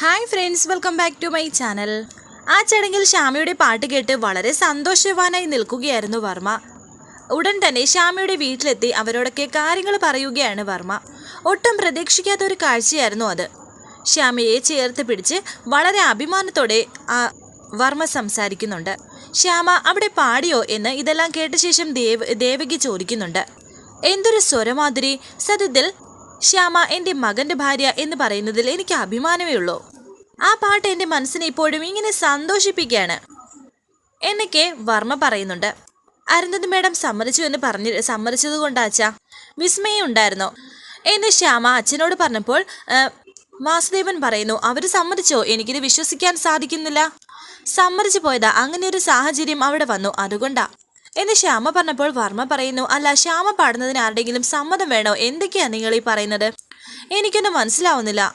Hi friends welcome back to my channel. ആ ചടങ്ങിൽ ശ്യാമയുടെ പാട്ട് കേട്ട് വളരെ സന്തോഷവാനായി നിൽക്കുകയായിരുന്നു വർമ്മ. ഉടൻ തന്നെ ശ്യാമയുടെ വീട്ടിലെത്തി അവരോടൊക്കെ കാര്യങ്ങൾ പറയുകയാണ് വർമ്മ. ഒട്ടും പ്രതീക്ഷിക്കാത്ത ഒരു കാഴ്ചയായിരുന്നു അത്. ശ്യാമയെ ചേർത്ത് പിടിച്ച് വളരെ അഭിമാനത്തോടെ ആ വർമ്മ സംസാരിക്കുന്നുണ്ട്. ശ്യാമ അവിടെ പാടിയോ? എന്ന് ഇതെല്ലാം കേട്ട ശേഷം ദേവ് ദേവകി ചോദിക്കുന്നുണ്ട്. എന്തൊരു സ്വരമാതിരി. സത്യത്തിൽ ശ്യാമ എന്റെ മകന്റെ ഭാര്യ എന്ന് പറയുന്നതിൽ എനിക്ക് അഭിമാനമേ ഉള്ളൂ. ആ പാട്ട് എന്റെ മനസ്സിനെ ഇപ്പോഴും ഇങ്ങനെ സന്തോഷിപ്പിക്കുകയാണ്. എന്നൊക്കെ വർമ്മ പറയുന്നുണ്ട്. അരുന്ധതി മേഡം സമ്മതിച്ചു എന്ന് പറഞ്ഞ് സമ്മതിച്ചത് കൊണ്ടാച്ച വിസ്മയം ഉണ്ടായിരുന്നു. എന്ന് ശ്യാമ അച്ഛനോട് പറഞ്ഞപ്പോൾ വാസുദേവൻ പറയുന്നു അവർ സമ്മതിച്ചോ? എനിക്കിത് വിശ്വസിക്കാൻ സാധിക്കുന്നില്ല. സമ്മതിച്ചു പോയതാ. അങ്ങനെ ഒരു സാഹചര്യം അവിടെ വന്നു. അതുകൊണ്ടാ എന്ന് ശ്യാമ പറഞ്ഞപ്പോൾ വർമ്മ പറയുന്നു അല്ല ശ്യാമ പാടുന്നതിന് ആരുടെങ്കിലും സമ്മതം വേണോ? എന്തൊക്കെയാ നിങ്ങൾ ഈ പറയുന്നത്? എനിക്കൊന്നും മനസ്സിലാവുന്നില്ല.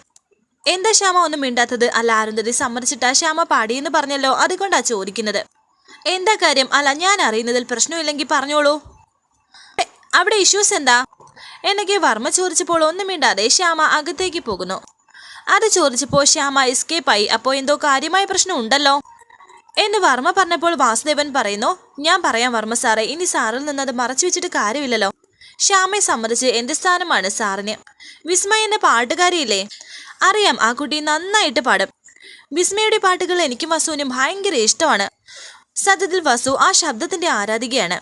എന്താ ശ്യാമ ഒന്നും മിണ്ടാത്തത്? അല്ല അരുന്ധതി സമ്മതിച്ചിട്ടാ ശ്യാമ പാടിയെന്ന് പറഞ്ഞല്ലോ അതുകൊണ്ടാ ചോദിക്കുന്നത്. എന്താ കാര്യം? അല്ല ഞാൻ അറിയുന്നതിൽ പ്രശ്നമില്ലെങ്കിൽ പറഞ്ഞോളൂ. അവിടെ ഇഷ്യൂസ് എന്താ? എന്നൊക്കെ വർമ്മ ചോദിച്ചപ്പോൾ ഒന്നും മിണ്ടാതെ ശ്യാമ അകത്തേക്ക് പോകുന്നു. അത് ചോദിച്ചപ്പോൾ ശ്യാമ എസ്കേപ്പായി അപ്പോൾ എന്തോ കാര്യമായ പ്രശ്നം ഉണ്ടല്ലോ എന്ന് വർമ്മ പറഞ്ഞപ്പോൾ വാസുദേവൻ പറയുന്നു ഞാൻ പറയാം വർമ്മ സാറേ ഇനി സാറിൽ നിന്ന് അത് മറച്ചു വെച്ചിട്ട് കാര്യമില്ലല്ലോ. ശ്യാമയെ സമ്മതിച്ച് എന്റെ സ്ഥാനമാണ് സാറിന്? വിസ്മയ എന്ന പാട്ടുകാരിയില്ലേ? അറിയാം ആ കുട്ടി നന്നായിട്ട് പാടും. വിസ്മയുടെ പാട്ടുകൾ എനിക്കും വസുവിനും ഭയങ്കര ഇഷ്ടമാണ്. സത്യത്തിൽ വസു ആ ശബ്ദത്തിന്റെ ആരാധികയാണ്.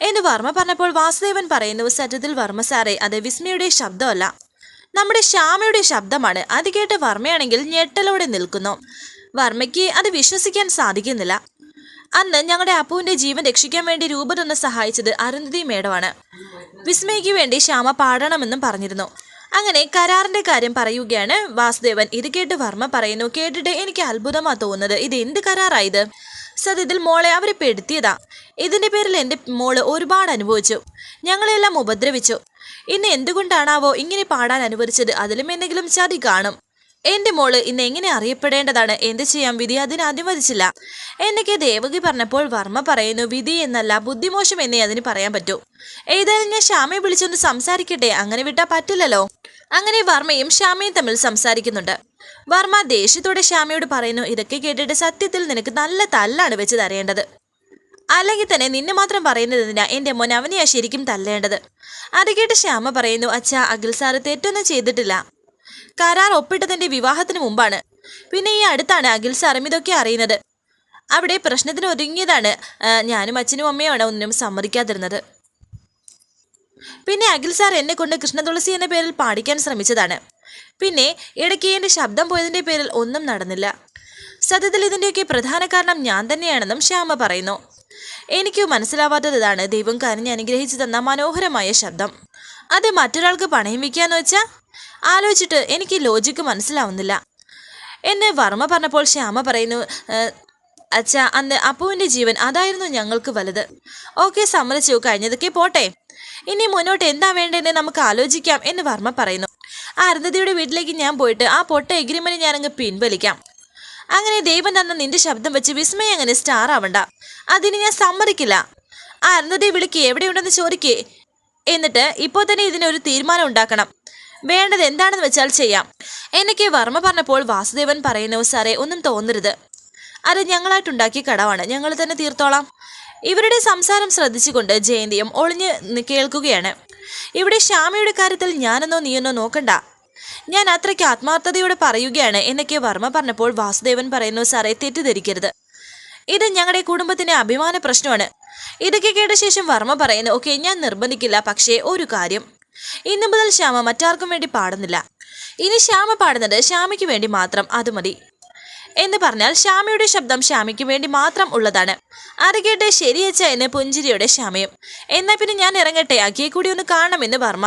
എന്ന് വർമ്മ പറഞ്ഞപ്പോൾ വാസുദേവൻ പറയുന്നു സത്യത്തിൽ വർമ്മ സാറേ അത് വിസ്മയുടെ ശബ്ദമല്ല. നമ്മുടെ ശ്യാമയുടെ ശബ്ദമാണ്. അത് കേട്ട് വർമ്മയാണെങ്കിൽ ഞെട്ടലോടെ നിൽക്കുന്നു. വർമ്മയ്ക്ക് അത് വിശ്വസിക്കാൻ സാധിക്കുന്നില്ല. അന്ന് ഞങ്ങളുടെ അപ്പുവിന്റെ ജീവൻ രക്ഷിക്കാൻ വേണ്ടി രൂപ തന്നെ സഹായിച്ചത് അരുന്ധതി മേഡമാണ്. വിസ്മയ്ക്ക് വേണ്ടി ശ്യാമ പാടണമെന്നും പറഞ്ഞിരുന്നു. അങ്ങനെ കരാറിന്റെ കാര്യം പറയുകയാണ് വാസുദേവൻ. ഇത് കേട്ട് വർമ്മ പറയുന്നു കേട്ടിട്ട് എനിക്ക് അത്ഭുതമാ തോന്നുന്നത്. ഇത് എന്ത് കരാറായത്? സത്യത്തിൽ മോളെ അവരെ പെടുത്തിയതാ. ഇതിന്റെ പേരിൽ എന്റെ മോൾ ഒരുപാട് അനുഭവിച്ചു. ഞങ്ങളെല്ലാം ഉപദ്രവിച്ചു. ഇന്ന് എന്തുകൊണ്ടാണാവോ ഇങ്ങനെ പാടാൻ അനുവദിച്ചത്? അതിലും എന്തെങ്കിലും ചതി കാണും. എന്റെ മോൾ ഇന്ന് എങ്ങനെ അറിയപ്പെടേണ്ടതാണ്? എന്ത് ചെയ്യാം? വിധി അതിന് അനുവദിച്ചില്ല. എന്നൊക്കെ ദേവകി പറഞ്ഞപ്പോൾ വർമ്മ പറയുന്നു വിധി എന്നല്ല ബുദ്ധിമോശം എന്നേ അതിന് പറയാൻ പറ്റൂ. ഏതായാലും ഞാൻ ശ്യാമയെ വിളിച്ചൊന്ന് സംസാരിക്കട്ടെ? അങ്ങനെ വിട്ടാ പറ്റില്ലല്ലോ. അങ്ങനെ വർമ്മയും ശ്യാമയും തമ്മിൽ സംസാരിക്കുന്നുണ്ട്. വർമ്മ ദേഷ്യത്തോടെ ശ്യാമയോട് പറയുന്നു ഇതൊക്കെ കേട്ടിട്ട് സത്യത്തിൽ നിനക്ക് നല്ല തല്ലാണ് വെച്ച് തരേണ്ടത്. അല്ലെങ്കിൽ തന്നെ നിന്നെ മാത്രം പറയുന്നതിനാ എന്റെ മോൻ അവനെയാ ശരിക്കും തല്ലേണ്ടത്? അത് കേട്ട് ശ്യാമ പറയുന്നു അച്ഛാ അഖിൽ സാറ് തെറ്റൊന്നും ചെയ്തിട്ടില്ല. കരാർ ഒപ്പിട്ടതിന്റെ വിവാഹത്തിന് മുമ്പാണ്. പിന്നെ ഈ അടുത്താണ് അഖിൽ സാറും ഇതൊക്കെ അറിയുന്നത്. അവിടെ പ്രശ്നത്തിന് ഒരുങ്ങിയതാണ് ഞാനും അച്ഛനും അമ്മയുമാണ് ഒന്നിനും സമ്മതിക്കാതിരുന്നത്. പിന്നെ അഖിൽ സാർ എന്നെ കൊണ്ട് കൃഷ്ണതുളസി എന്ന പേരിൽ പാടിക്കാൻ ശ്രമിച്ചതാണ്. പിന്നെ ഇടയ്ക്ക് എന്റെ ശബ്ദം പോയതിന്റെ പേരിൽ ഒന്നും നടന്നില്ല. സത്യത്തിൽ ഇതിന്റെയൊക്കെ പ്രധാന കാരണം ഞാൻ തന്നെയാണെന്നും ശ്യാമ പറയുന്നു. എനിക്ക് മനസ്സിലാവാത്തത് ഇതാണ്. ദൈവം കരഞ്ഞ് അനുഗ്രഹിച്ചു തന്ന മനോഹരമായ ശബ്ദം. അത് മറ്റൊരാൾക്ക് പണയം വയ്ക്കാന്ന് വെച്ചാൽ ആലോചിച്ചിട്ട് എനിക്ക് ലോജിക്ക് മനസ്സിലാവുന്നില്ല. എന്നെ വർമ്മ പറഞ്ഞപ്പോൾ ശ്യാമ പറയുന്നു "ഏഹ്, അച്ഛാ അന്ന് അപ്പുവിന്റെ ജീവൻ അതായിരുന്നു ഞങ്ങൾക്ക് വലുത്. ഓക്കെ സമ്മതിച്ചു കഴിഞ്ഞതൊക്കെ പോട്ടെ. ഇനി മുന്നോട്ട് എന്താ വേണ്ടതെന്ന് നമുക്ക് ആലോചിക്കാം എന്ന് വർമ്മ പറയുന്നു. ആ അരുന്ധതിയുടെ വീട്ടിലേക്ക് ഞാൻ പോയിട്ട് ആ പൊട്ട എഗ്രിമെന്റ് ഞാനങ്ങ് പിൻവലിക്കാം. അങ്ങനെ ദൈവം തന്ന നിന്റെ ശബ്ദം വെച്ച് വിസ്മയം അങ്ങനെ സ്റ്റാർ ആവണ്ട. അതിന് ഞാൻ സമ്മതിക്കില്ല. ആ അരുന്ധതിയെ വിളിക്ക് എവിടെയുണ്ടെന്ന് ചോദിക്കേ. എന്നിട്ട് ഇപ്പോൾ തന്നെ ഇതിനൊരു തീരുമാനം ഉണ്ടാക്കണം. വേണ്ടത് എന്താണെന്ന് വെച്ചാൽ ചെയ്യാം. എന്നൊക്കെ വർമ്മ പറഞ്ഞപ്പോൾ വാസുദേവൻ പറയുന്നു സാറേ ഒന്നും തോന്നരുത്. അത് ഞങ്ങളായിട്ടുണ്ടാക്കിയ കടവാണ്. ഞങ്ങൾ തന്നെ തീർത്തോളാം. ഇവരുടെ സംസാരം ശ്രദ്ധിച്ചുകൊണ്ട് ജയന്തിയും ഒളിഞ്ഞ് കേൾക്കുകയാണ്. ഇവിടെ ശ്യാമയുടെ കാര്യത്തിൽ ഞാനെന്നോ നീയെന്നോ നോക്കണ്ട. ഞാൻ അത്രയ്ക്ക് ആത്മാർത്ഥതയോടെ പറയുകയാണ് എന്നൊക്കെ വർമ്മ പറഞ്ഞപ്പോൾ വാസുദേവൻ പറയുന്നു സാറേ തെറ്റിദ്ധരിക്കരുത്. ഇത് ഞങ്ങളുടെ കുടുംബത്തിന്റെ അഭിമാന പ്രശ്നമാണ്. ഇതൊക്കെ കേട്ട ശേഷം വർമ്മ പറയുന്നു ഓക്കെ ഞാൻ നിർബന്ധിക്കില്ല. പക്ഷേ ഒരു കാര്യം. ഇന്നു മുതൽ ശ്യാമ മറ്റാർക്കും വേണ്ടി പാടുന്നില്ല. ഇനി ശ്യാമ പാടുന്നത് ശ്യാമയ്ക്ക് വേണ്ടി മാത്രം അത് മതി. എന്ന് പറഞ്ഞാൽ ശ്യാമയുടെ ശബ്ദം ശ്യാമയ്ക്ക് വേണ്ടി മാത്രം ഉള്ളതാണ്. അരകേട്ട് ശരിയച്ച എന്ന് പുഞ്ചിരിയുടെ ശ്യാമയും എന്നാൽ പിന്നെ ഞാൻ ഇറങ്ങട്ടെ അഖിയെ കൂടി ഒന്ന് കാണണമെന്ന് വർമ്മ.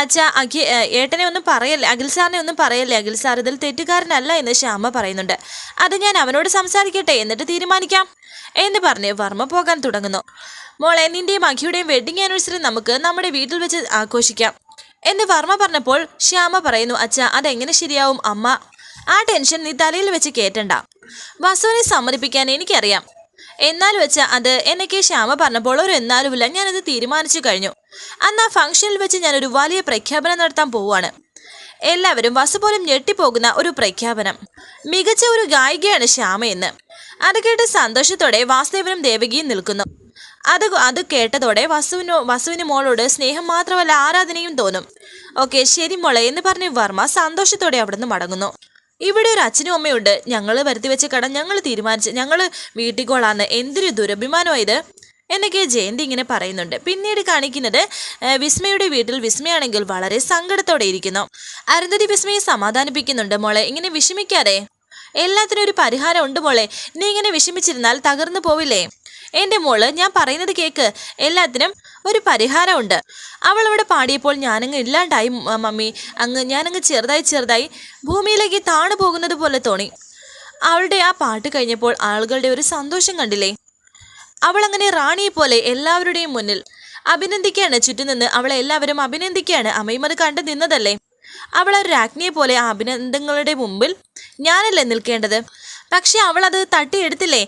അച്ഛാ അഖി ഏട്ടനെ ഒന്നും പറയല്ലേ അഖിൽ സാറിനെ ഒന്നും പറയല്ലേ അഖിൽ സാർ ഇതിൽ തെറ്റുകാരനല്ല എന്ന് ശ്യാമ പറയുന്നുണ്ട്. അത് ഞാൻ അവനോട് സംസാരിക്കട്ടെ എന്നിട്ട് തീരുമാനിക്കാം. എന്ന് പറഞ്ഞ് വർമ്മ പോകാൻ തുടങ്ങുന്നു. മോളെ നിന്റെയും അഖിയുടെയും വെഡിങ് ആനിവേഴ്സറി നമുക്ക് നമ്മുടെ വീട്ടിൽ വെച്ച് ആഘോഷിക്കാം എന്ന് വർമ്മ പറഞ്ഞപ്പോൾ ശ്യാമ പറയുന്നു അച്ഛ അതെങ്ങനെ ശരിയാവും? അമ്മ ആ ടെൻഷൻ നീ തലയിൽ വെച്ച് കേറ്റണ്ട. വസുവിനെ സമ്മതിപ്പിക്കാൻ എനിക്കറിയാം. എന്നാൽ വെച്ച അത് എന്നൊക്കെ ശ്യാമ പറഞ്ഞപ്പോൾ ഒരു എന്നാലുമില്ല ഞാനത് തീരുമാനിച്ചു കഴിഞ്ഞു. അന്ന് ആ ഫംഗ്ഷനിൽ വെച്ച് ഞാനൊരു വലിയ പ്രഖ്യാപനം നടത്താൻ പോവുകയാണ്. എല്ലാവരും വസു പോലും ഞെട്ടിപ്പോകുന്ന ഒരു പ്രഖ്യാപനം. മികച്ച ഒരു ഗായികയാണ് ശ്യാമയെന്ന്. അത് കേട്ട് സന്തോഷത്തോടെ വാസുദേവനും ദേവകിയും നിൽക്കുന്നു. അത് അത് കേട്ടതോടെ വസുവിനോ വസുവിന് മോളോട് സ്നേഹം മാത്രമല്ല ആരാധനയും തോന്നും. ഓക്കെ ശരി മോളെ എന്ന് പറഞ്ഞ് വർമ്മ സന്തോഷത്തോടെ അവിടുന്ന് മടങ്ങുന്നു. ഇവിടെ ഒരു അച്ഛനും അമ്മയുണ്ട്. ഞങ്ങൾ വരുത്തി വെച്ച കട ഞങ്ങൾ തീരുമാനിച്ച് ഞങ്ങൾ വീട്ടിൽ കൊള്ളാന്ന് എന്തൊരു ദുരഭിമാനമാണ് ഇത് എന്നൊക്കെ ജയന്തി ഇങ്ങനെ പറയുന്നുണ്ട്. പിന്നീട് കാണിക്കുന്നത് വിസ്മയുടെ വീട്ടിൽ വിസ്മയാണെങ്കിൽ വളരെ സങ്കടത്തോടെ ഇരിക്കുന്നു. അരുന്ധതി വിസ്മയെ സമാധാനിപ്പിക്കുന്നുണ്ട് മോളെ. ഇങ്ങനെ വിഷമിക്കാതെ എല്ലാത്തിനും ഒരു പരിഹാരം ഉണ്ട് മോളെ. നീ ഇങ്ങനെ വിഷമിച്ചിരുന്നാൽ തകർന്നു പോവില്ലേ? എന്റെ മോൾ ഞാൻ പറയുന്നത് കേക്ക്. എല്ലാത്തിനും ഒരു പരിഹാരമുണ്ട്. അവൾ അവിടെ പാടിയപ്പോൾ ഞാനങ്ങ് ഇല്ലാണ്ടായി മമ്മി. അങ്ങ് ഞാനങ്ങ് ചെറുതായി ചെറുതായി ഭൂമിയിലേക്ക് താണു പോകുന്നത് പോലെ തോന്നി. അവളുടെ ആ പാട്ട് കഴിഞ്ഞപ്പോൾ ആളുകളുടെ ഒരു സന്തോഷം കണ്ടില്ലേ? അവൾ അങ്ങനെ റാണിയെ പോലെ എല്ലാവരുടെയും മുന്നിൽ അഭിനന്ദിക്കുകയാണ്. ചുറ്റുനിന്ന് അവളെ എല്ലാവരും അഭിനന്ദിക്കുകയാണ്. അമ്മയും അത് കണ്ടു നിന്നതല്ലേ? അവൾ ഒരു രാജ്ഞിയെ പോലെ അഭിനന്ദങ്ങളുടെ മുമ്പിൽ ഞാനല്ലേ നിൽക്കേണ്ടത്? പക്ഷെ അവൾ അത് തട്ടിയെടുത്തില്ലേ?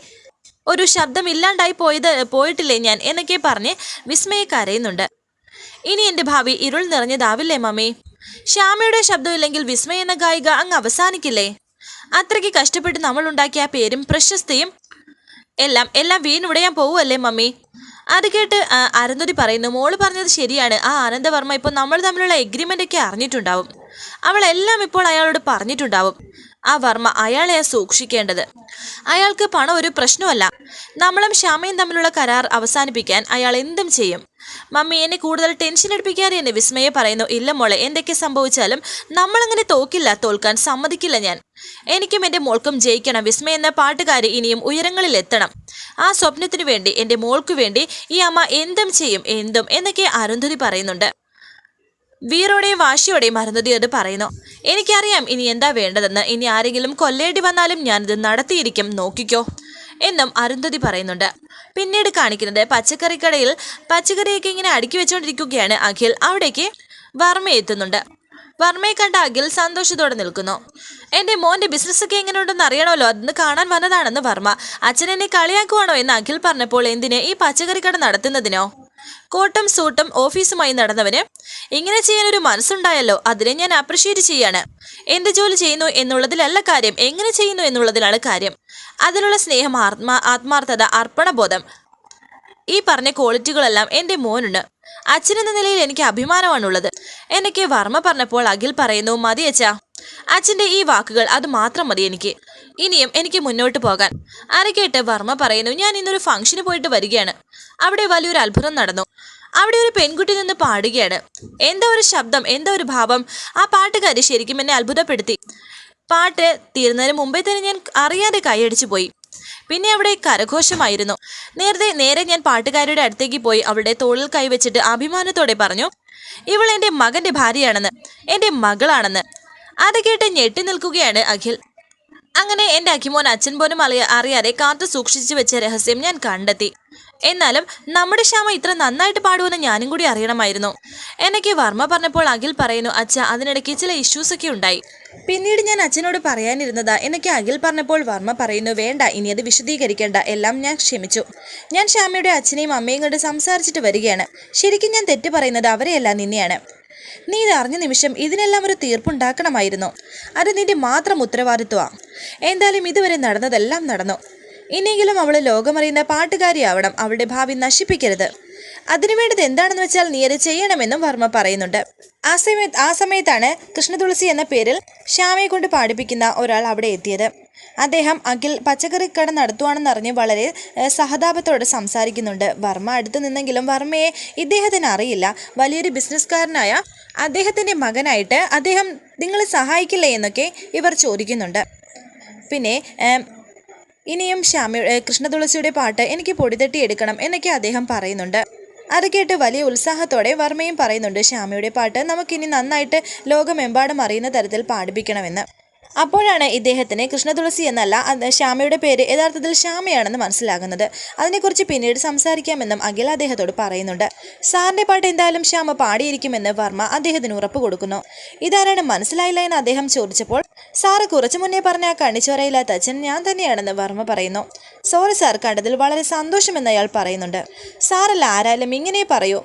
ഒരു ശബ്ദം ഇല്ലാണ്ടായി പോയത് പോയിട്ടില്ലേ ഞാൻ? എന്നൊക്കെ പറഞ്ഞ് വിസ്മയെ കരയുന്നുണ്ട്. ഇനി എന്റെ ഭാവി ഇരുൾ നിറഞ്ഞതാവില്ലേ മമ്മി? ശ്യാമയുടെ ശബ്ദമില്ലെങ്കിൽ വിസ്മയ എന്ന ഗായിക അങ്ങ് അവസാനിക്കില്ലേ? അത്രയ്ക്ക് കഷ്ടപ്പെട്ട് നമ്മൾ ഉണ്ടാക്കിയ പേരും പ്രശസ്തിയും എല്ലാം എല്ലാം വീണുടയാൻ പോവുമല്ലേ മമ്മി? അത് കേട്ട് അരുന്ധതി പറയുന്നു മോൾ പറഞ്ഞത് ശരിയാണ്. ആ ആനന്ദവർമ്മ ഇപ്പോൾ നമ്മൾ തമ്മിലുള്ള എഗ്രിമെന്റ് ഒക്കെ അറിഞ്ഞിട്ടുണ്ടാവും. അവളെല്ലാം ഇപ്പോൾ അയാളോട് പറഞ്ഞിട്ടുണ്ടാവും. ആ വർമ്മ അയാളെ സൂക്ഷിക്കേണ്ടത്. അയാൾക്ക് പണം ഒരു പ്രശ്നമല്ല. നമ്മളും ശ്യാമയും തമ്മിലുള്ള കരാർ അവസാനിപ്പിക്കാൻ അയാൾ എന്തും ചെയ്യും. മമ്മി എന്നെ കൂടുതൽ ടെൻഷൻ എടുപ്പിക്കാതെ എന്നെ വിസ്മയെ പറയുന്നു. ഇല്ല മോളെ എന്തൊക്കെ സംഭവിച്ചാലും നമ്മളങ്ങനെ തോക്കില്ല തോൽക്കാൻ സമ്മതിക്കില്ല ഞാൻ. എനിക്കും എന്റെ മോൾക്കും ജയിക്കണം. വിസ്മയ എന്ന പാട്ടുകാരി ഇനിയും ഉയരങ്ങളിൽ എത്തണം. ആ സ്വപ്നത്തിനു വേണ്ടി എന്റെ മോൾക്കു വേണ്ടി ഈ അമ്മ എന്തും ചെയ്യും എന്തും എന്നൊക്കെ അരുന്ധതി പറയുന്നുണ്ട്. വീറോടെയും വാശിയോടെയും അരുന്ധതി അത് പറയുന്നു. എനിക്കറിയാം ഇനി എന്താ വേണ്ടതെന്ന്. ഇനി ആരെങ്കിലും കൊല്ലേണ്ടി വന്നാലും ഞാനിത് നടത്തിയിരിക്കും. നോക്കിക്കോ. എന്നും അരുന്ധതി പറയുന്നുണ്ട്. പിന്നീട് കാണിക്കുന്നത് പച്ചക്കറിക്കടയിൽ പച്ചക്കറിയൊക്കെ ഇങ്ങനെ അടുക്കി വെച്ചുകൊണ്ടിരിക്കുകയാണ് അഖിൽ. അവിടേക്ക് വർമ്മ എത്തുന്നുണ്ട്. വർമ്മയെ കണ്ട അഖിൽ സന്തോഷത്തോടെ നിൽക്കുന്നു. എന്റെ മോന്റെ ബിസിനസ്സൊക്കെ എങ്ങനെയുണ്ടെന്ന് അറിയണമല്ലോ. അന്ന് കാണാൻ വന്നതാണെന്ന് വർമ്മ. അച്ഛനെന്നെ കളിയാക്കുവാണോ? എന്ന് അഖിൽ പറഞ്ഞപ്പോൾ എന്തിന്? ഈ പച്ചക്കറിക്കട നടത്തുന്നതിനോ? കോട്ടും സൂട്ടും ഓഫീസുമായി നടന്നവന് ഇങ്ങനെ ചെയ്യാൻ ഒരു മനസ്സുണ്ടായല്ലോ അതിനെ ഞാൻ അപ്രിഷ്യേറ്റ് ചെയ്യാണ്. എന്ത് ജോലി ചെയ്യുന്നു എന്നുള്ളതിലല്ല കാര്യം എങ്ങനെ ചെയ്യുന്നു എന്നുള്ളതിലാണ് കാര്യം. അതിലുള്ള സ്നേഹം ആത്മാ ആത്മാർത്ഥത അർപ്പണബോധം. ഈ പറഞ്ഞ ക്വാളിറ്റികളെല്ലാം എന്റെ മോനുണ്ട്. എന്ന നിലയിൽ എനിക്ക് അഭിമാനമാണുള്ളത്. എന്നൊക്കെ വർമ്മ പറഞ്ഞപ്പോൾ അഖിൽ പറയുന്നു മതി അച്ഛാ. അച്ഛന്റെ ഈ വാക്കുകൾ അത് മാത്രം മതി എനിക്ക്. ഇനിയും എനിക്ക് മുന്നോട്ട് പോകാൻ. അരക്കേട്ട് വർമ്മ പറയുന്നു ഞാൻ ഇന്നൊരു ഫംഗ്ഷന് പോയിട്ട് വരികയാണ്. അവിടെ വലിയൊരു അത്ഭുതം നടന്നു. അവിടെ ഒരു പെൺകുട്ടി നിന്ന് പാടുകയാണ്. എന്താ ഒരു ശബ്ദം എന്താ ഒരു ഭാവം ആ പാട്ടുകാരി ശരിക്കും എന്നെ അത്ഭുതപ്പെടുത്തി. പാട്ട് തീരുന്നതിന് മുമ്പേ തന്നെ ഞാൻ അറിയാതെ കൈയടിച്ചു പോയി. പിന്നെ അവിടെ കരഘോഷമായിരുന്നു. നേരത്തെ നേരെ ഞാൻ പാട്ടുകാരിയുടെ അടുത്തേക്ക് പോയി അവളുടെ തോളിൽ കൈവച്ചിട്ട് അഭിമാനത്തോടെ പറഞ്ഞു ഇവൾ എന്റെ മകന്റെ ഭാര്യയാണെന്ന് എന്റെ മകളാണെന്ന്. അത് കേട്ട് ഞെട്ടി നിൽക്കുകയാണ് അഖിൽ. അങ്ങനെ എന്റെ അഖിമോൻ അച്ഛൻ പോലും അറിയ അറിയാതെ കാത്തു സൂക്ഷിച്ചു വെച്ച രഹസ്യം ഞാൻ കണ്ടെത്തി. എന്നാലും നമ്മുടെ ശ്യാമ ഇത്ര നന്നായിട്ട് പാടുമെന്ന് ഞാനും കൂടി അറിയണമായിരുന്നു. എന്നൊക്കെ വർമ്മ പറഞ്ഞപ്പോൾ അഖിൽ പറയുന്നു അച്ഛ അതിനിടയ്ക്ക് ചില ഇഷ്യൂസ് ഒക്കെ ഉണ്ടായി. പിന്നീട് ഞാൻ അച്ഛനോട് പറയാനിരുന്നതാ എന്നൊക്കെ അഖിൽ പറഞ്ഞപ്പോൾ വർമ്മ പറയുന്നു വേണ്ട ഇനി അത് വിശദീകരിക്കേണ്ട. എല്ലാം ഞാൻ ക്ഷമിച്ചു. ഞാൻ ശ്യാമയുടെ അച്ഛനെയും അമ്മയും കണ്ട് സംസാരിച്ചിട്ട് വരികയാണ്. ശരിക്കും ഞാൻ തെറ്റ് പറയുന്നത് അവരെയല്ല നിന്നെയാണ്. നീ ഇത് അറിഞ്ഞ നിമിഷം ഇതിനെല്ലാം ഒരു തീർപ്പുണ്ടാക്കണമായിരുന്നു. അത് നിന്റെ മാത്രം ഉത്തരവാദിത്വമാണ് എന്തായാലും ഇതുവരെ നടന്നതെല്ലാം നടന്നു. ഇനിയെങ്കിലും അവൾ ലോകമറിയുന്ന പാട്ടുകാരിയാവണം അവളുടെ ഭാവി നശിപ്പിക്കരുത്. അതിനുവേണ്ടത് എന്താണെന്ന് വെച്ചാൽ നീ അത് ചെയ്യണമെന്നും വർമ്മ പറയുന്നുണ്ട്. ആ സമയത്ത് ആ സമയത്താണ് കൃഷ്ണതുളസി എന്ന പേരിൽ ശ്യാമയെ കൊണ്ട് പാടിപ്പിക്കുന്ന ഒരാൾ അവിടെ എത്തിയത്. അദ്ദേഹം അഖിൽ പച്ചക്കറിക്കട നടത്തുവാണെന്നറിഞ്ഞ് വളരെ സഹതാപത്തോടെ സംസാരിക്കുന്നുണ്ട്. വർമ്മ അടുത്ത് നിന്നെങ്കിലും വർമ്മയെ ഇദ്ദേഹത്തിന് അറിയില്ല. വലിയൊരു ബിസിനസ്സുകാരനായ അദ്ദേഹത്തിന്റെ മകനായിട്ട് അദ്ദേഹം നിങ്ങളെ സഹായിക്കില്ലേ എന്നൊക്കെ ഇവർ ചോദിക്കുന്നുണ്ട്. പിന്നെ ഇനിയും ശ്യാമ ഏ, കൃഷ്ണതുളസിയുടെ പാട്ട് എനിക്ക് പൊടിതട്ടി എടുക്കണം എന്നൊക്കെ അദ്ദേഹം പറയുന്നുണ്ട്. അത് കേട്ട് വലിയ ഉത്സാഹത്തോടെ വർമ്മയും പറയുന്നുണ്ട് ശ്യാമയുടെ പാട്ട് നമുക്കിനി നന്നായിട്ട് ലോകമെമ്പാടും അറിയുന്ന തരത്തിൽ പാടിപ്പിക്കണമെന്ന്. അപ്പോഴാണ് ഇദ്ദേഹത്തിന് കൃഷ്ണതുളസി എന്നല്ല ശ്യാമയുടെ പേര് യഥാർത്ഥത്തിൽ ശ്യാമയാണെന്ന് മനസ്സിലാകുന്നത്. അതിനെക്കുറിച്ച് പിന്നീട് സംസാരിക്കാമെന്നും അഖിൽ അദ്ദേഹത്തോട് പറയുന്നുണ്ട്. സാറിന്റെ പാട്ട് എന്തായാലും ശ്യാമ പാടിയിരിക്കുമെന്ന് വർമ്മ അദ്ദേഹത്തിന് ഉറപ്പ് കൊടുക്കുന്നു. ഇതാരാണ് മനസ്സിലായില്ല എന്ന് അദ്ദേഹം ചോദിച്ചപ്പോൾ സാറ് കുറച്ചു മുന്നേ പറഞ്ഞ ആ കണ്ണിച്ചോരയില്ലാത്ത അച്ഛൻ ഞാൻ തന്നെയാണെന്ന് വർമ്മ പറയുന്നു. സോറി സാർ കണ്ടതിൽ വളരെ സന്തോഷമെന്ന് അയാൾ പറയുന്നുണ്ട്. സാറല്ല ആരായാലും ഇങ്ങനെ പറയൂ.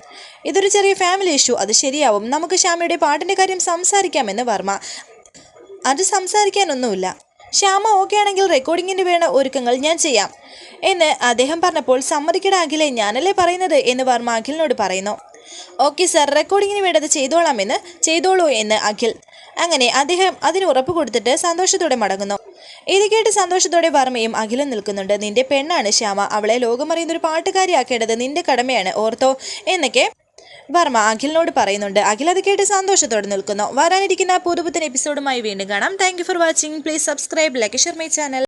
ഇതൊരു ചെറിയ ഫാമിലി ഇഷ്യൂ അത് ശരിയാവും. നമുക്ക് ശ്യാമയുടെ പാട്ടിന്റെ കാര്യം സംസാരിക്കാമെന്ന് വർമ്മ അത് സംസാരിക്കാനൊന്നുമില്ല. ശ്യാമ ഓക്കെ ആണെങ്കിൽ റെക്കോർഡിങ്ങിന് വേണ്ട ഒരുക്കങ്ങൾ ഞാൻ ചെയ്യാം. എന്ന് അദ്ദേഹം പറഞ്ഞപ്പോൾ സമ്മതിക്കട അഖിലെ ഞാനല്ലേ പറയുന്നത് എന്ന് വർമ്മ അഖിലിനോട് പറയുന്നു. ഓക്കെ സർ റെക്കോർഡിങ്ങിന് വേണ്ടത് ചെയ്തോളാമെന്ന് ചെയ്തോളൂ എന്ന് അഖിൽ. അങ്ങനെ അദ്ദേഹം അതിന് ഉറപ്പ് കൊടുത്തിട്ട് സന്തോഷത്തോടെ മടങ്ങുന്നു. ഇത് കേട്ട് സന്തോഷത്തോടെ വർമ്മയും അഖിലും നിൽക്കുന്നുണ്ട്. നിന്റെ പെണ്ണാണ് ശ്യാമ. അവളെ ലോകമറിയുന്ന ഒരു പാട്ടുകാരിയാക്കേണ്ടത് നിന്റെ കടമയാണ് ഓർത്തോ? എന്നൊക്കെ വർമ്മ അഖിലിനോട് പറയുന്നുണ്ട്. അഖിൽ അത് കേട്ട് സന്തോഷത്തോടെ നിൽക്കുന്നു. വരാനിരിക്കുന്ന പുതുപുത്തൻ എപ്പിസോഡുമായി വീണ്ടും കാണാം. Thank for watching please subscribe like share my channel